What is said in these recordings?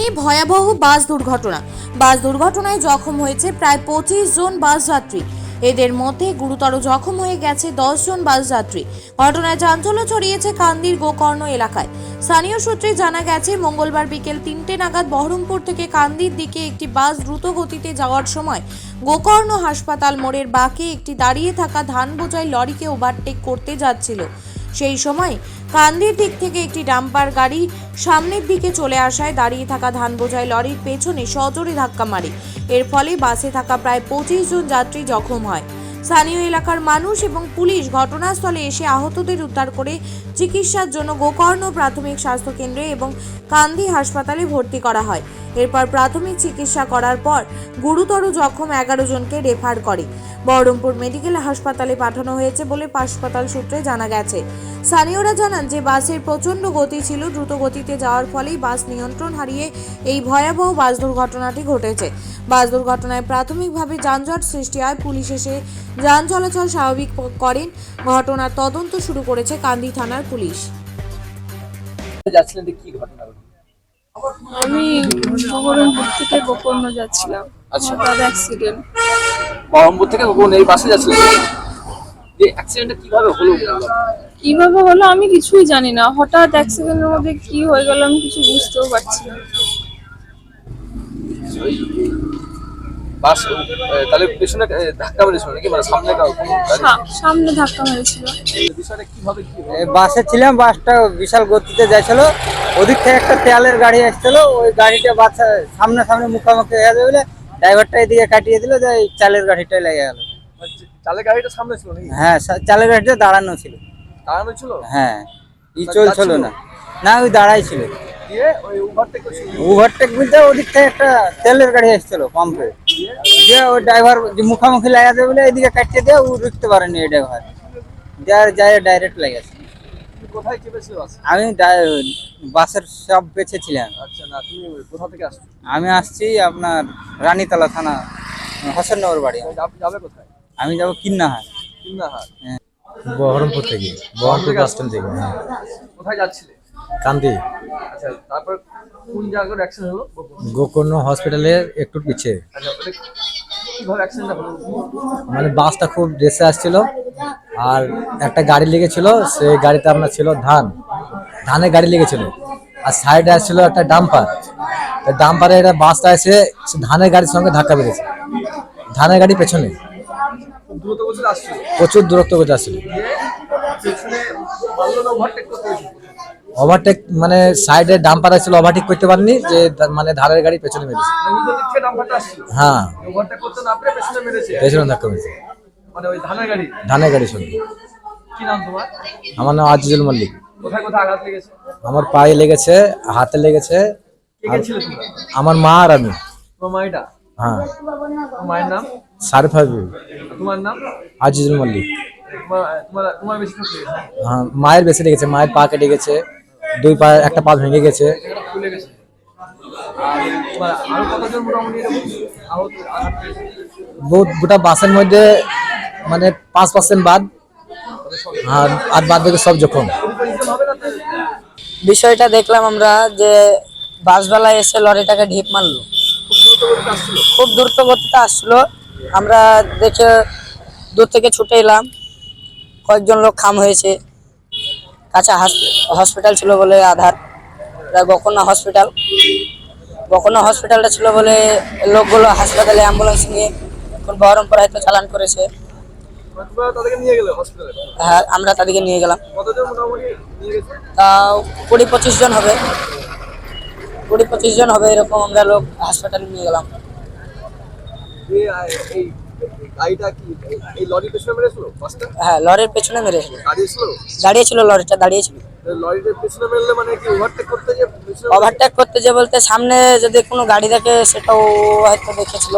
সামনে ভয়াবহ বাস দুর্ঘটনা। বাস দুর্ঘটনায় জখম হয়েছে প্রায় পঁচিশ জন বাস যাত্রী। এদের মধ্যে গুরুতর জখম হয়ে গেছে দশ জন বাস যাত্রী। ঘটনায় চাঞ্চল্য ছড়িয়েছে কান্দির গোকর্ণ এলাকায়। স্থানীয় সূত্রে জানা গেছে, মঙ্গলবার বিকেল তিনটে নাগাদ বহরমপুর থেকে কান্দির দিকে একটি বাস দ্রুত গতিতে যাওয়ার সময় গোকর্ণ হাসপাতাল মোড়ের বাঁকে একটি দাঁড়িয়ে থাকা ধান বোঝাই লরিকে ওভারটেক করতে যাচ্ছিল। সেই সময় কান্দির দিক থেকে একটি ডাম্পার গাড়ি সামনের দিকে চলে আসায় দাঁড়িয়ে থাকা ধান বোঝায় লরির পেছনে সজোরে ধাক্কা মারে। এর ফলে বাসে থাকা প্রায় পঁচিশ জন যাত্রী জখম হয়। স্থানীয় এলাকার মানুষ এবং পুলিশ ঘটনাস্থলে এসে আহতদের উদ্ধার করে চিকিৎসার জন্য গোকর্ণ প্রাথমিক স্বাস্থ্য কেন্দ্রে এবং কান্দি হাসপাতালে ভর্তি করা হয়। এরপর প্রাথমিক চিকিৎসা করার পর গুরুতর জখম এগারো জনকে রেফার করে। বহরমপুর মেডিকেল হাসপাতালে পাঠানো হয়েছে বলে হাসপাতাল সূত্রে জানা গেছে। স্থানীয়রা জানান যে বাসের প্রচণ্ড গতি ছিল, দ্রুত গতিতে যাওয়ার ফলেই বাস নিয়ন্ত্রণ হারিয়ে এই ভয়াবহ বাস দুর্ঘটনাটি ঘটেছে। বাস দুর্ঘটনায় প্রাথমিকভাবে যানজট সৃষ্টি হয়, পুলিশ এসে যান চলাচল স্বাভাবিক করেন। ঘটনার তদন্ত শুরু করেছে কান্দি থানার পুলিশ। যাচ্ছিলেন কি ঘটনা? আমি বহরমপুর থেকে গোকর্ণ যাচ্ছিলাম। আচ্ছা। হঠাৎ অ্যাক্সিডেন্ট বহরমপুর থেকে কোন এই বাসে যাচ্ছিলেন যে? অ্যাক্সিডেন্টটা কীভাবে হলো? কীভাবে হলো আমি কিছুই জানি না। হঠাৎ অ্যাক্সিডেন্টের মধ্যে কি হয়ে গেল আমি কিছু বুঝতেও পারছি না। বাস তাহলে পেছনে ধাক্কা মেরেছিল নাকি? মানে সামনে সামনে ধাক্কা মেরেছিল। বিষয়টা কীভাবে কি বাসে ছিলাম বাসটা বিশাল গতিতে যাচ্ছিল ওদিক থেকে একটা তেলের গাড়ি আসছিল ওই গাড়িটা বাচ্চা সামনে সামনে মুখোমুখি হয়ে যাবে বলে ড্রাইভারটা এদিকে কাটিয়ে দিল যে এই চালের গাড়িটাই লেগে গেল। মানে চালের গাড়িটা সামনে ছিল নাকি? হ্যাঁ চালের গাড়িটা দাঁড়ানো ছিল। দাঁড়ানো ছিল? হ্যাঁ ই চলছিল না। না ওই দাঁড়াই ছিল। দিয়ে ওভারটেক ওভারটেক বলতে ওদিক থেকে একটা তেলের গাড়ি আসছিল পাম্পে যে ও ড্রাইভার যে মুখোমুখি লেগে যাবে বলে এদিকে কাটিয়ে দিয়ে ও রুখতে পারেনি এই ড্রাইভার যার যায় ডাইরেক্ট লেগেছে তুমি কোথায় চেপেছিল আমি বাসের সব বেঁচেছিলাম আচ্ছা না তুমি কোথা থেকে আসছো? আমি আসছি আপনার রানীতলা থানা হোসেননগর বাড়ি। যাবে যাবে কোথায়? আমি যাব কিন্নাহাট কিন্নাহাট বহরমপুর থেকে বহরমপুর বাস স্ট্যান্ড থেকে হ্যাঁ। কোথায় যাচ্ছিলে? কান্দি। আচ্ছা তারপর কোন জায়গায় অ্যাক্সিডেন্ট হলো? গোকর্ণ হসপিটালের একটু পিছে। আচ্ছা মানে বাসটা খুব রেসে আসছিল আর একটা গাড়ি লেগেছিল সেই গাড়িতে আপনার ছিল ধান। ধানের গাড়ি লেগেছিল। আর সাইডে আসছিল একটা ডাম্পার ডাম্পারে একটা বাসটা এসে ধানের গাড়ির সঙ্গে ধাক্কা মেরেছে। ধানের গাড়ি পেছনে। প্রচুর দূরত্ব করে আসছিল দিয়ে পেছনে মারলো না ওভারটেক মানে সাইডে ডাম্পার আসছিল ওভারটেক করতে পারেনি যে মানে ধানের গাড়ি পেছনে মেরেছে। মানে হ্যাঁ। পেছনে ধাক্কা মেরেছে। মানে ধানের গাড়ি? সঙ্গে আমার নাম আজিজুল মল্লিক। আমার পায়ে লেগেছে হাতে লেগেছে আমার মা আর আমি। হ্যাঁ। মায়ের নাম? সারিফ তোমার নাম? আজিজুল মল্লিক। হ্যাঁ মায়ের বেশি লেগেছে মায়ের পা কেটে গেছে। দুই পা, একটা পা ভেঙে গেছে। গোটা বাসের মধ্যে মানে পাঁচ পার্সেন্ট বাদ, আর আর বাদ বাকি সব জখম। পরিজন হবে না তো? বিষয়টা দেখলাম আমরা যে বাসবেলায় এসে লরিটাকে ঢিপ মারলো। খুব দ্রুত গতিতে আসছিল আমরা দেখে দূর থেকে ছুটে এলাম। কয়েকজন লোক খাম হয়েছে। কাছে হসপিটাল ছিল বলে আধার। গোকর্ণা হসপিটাল গোকর্ণা হসপিটালটা ছিল বলে লোকগুলো হাসপাতালে অ্যাম্বুলেন্স নিয়ে এখন বহরমপুর হয়তো চালান করেছে। হ্যাঁ আমরা তাদেরকে নিয়ে গেলাম। তাও কুড়ি পঁচিশ জন হবে। কুড়ি পঁচিশ জন হবে এরকম আমরা লোক হাসপাতালে নিয়ে গেলাম। গাড়িটা কি এই- এই লরির পেছনে মেরেছিল? বাসটা? হ্যাঁ লরির পেছনে মেরেছিল। দাঁড়িয়েছিল? লরিটা দাঁড়িয়েছিল। লরির পেছনে মেরলে মানে কি ওভারটেক করতে যে ওভারটেক করতে যে বলতে সামনে যদি কোনো গাড়ি দেখে সেটাও হয়তো দেখেছিল।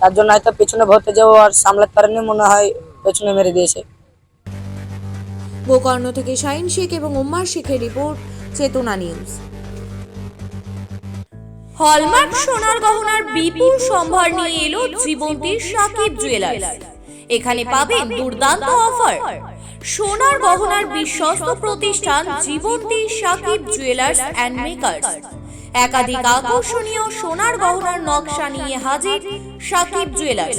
তার জন্য হয়তো পেছনে ভরতে যাও আর সামলাতে পারেনি মনে হয় পেছনে মেরে দিয়েছে। গোকর্ণ থেকে শাহিন শেখ এবং উম্মার শেখের রিপোর্ট চেতনা নিউজ। হলমার্ক সোনার গহনার বিপুল সম্ভার নিয়ে এলো জীবন্তী সাকিব জুয়েলার্স এখানে পাবেন দুর্দান্ত অফার সোনার গহনার বিশ্বস্ত প্রতিষ্ঠান Jibanti Sakib jewellers and makers একাধিক আকর্ষণীয় সোনার গহনার নকশা নিয়ে হাজির সাকিব জুয়েলার্স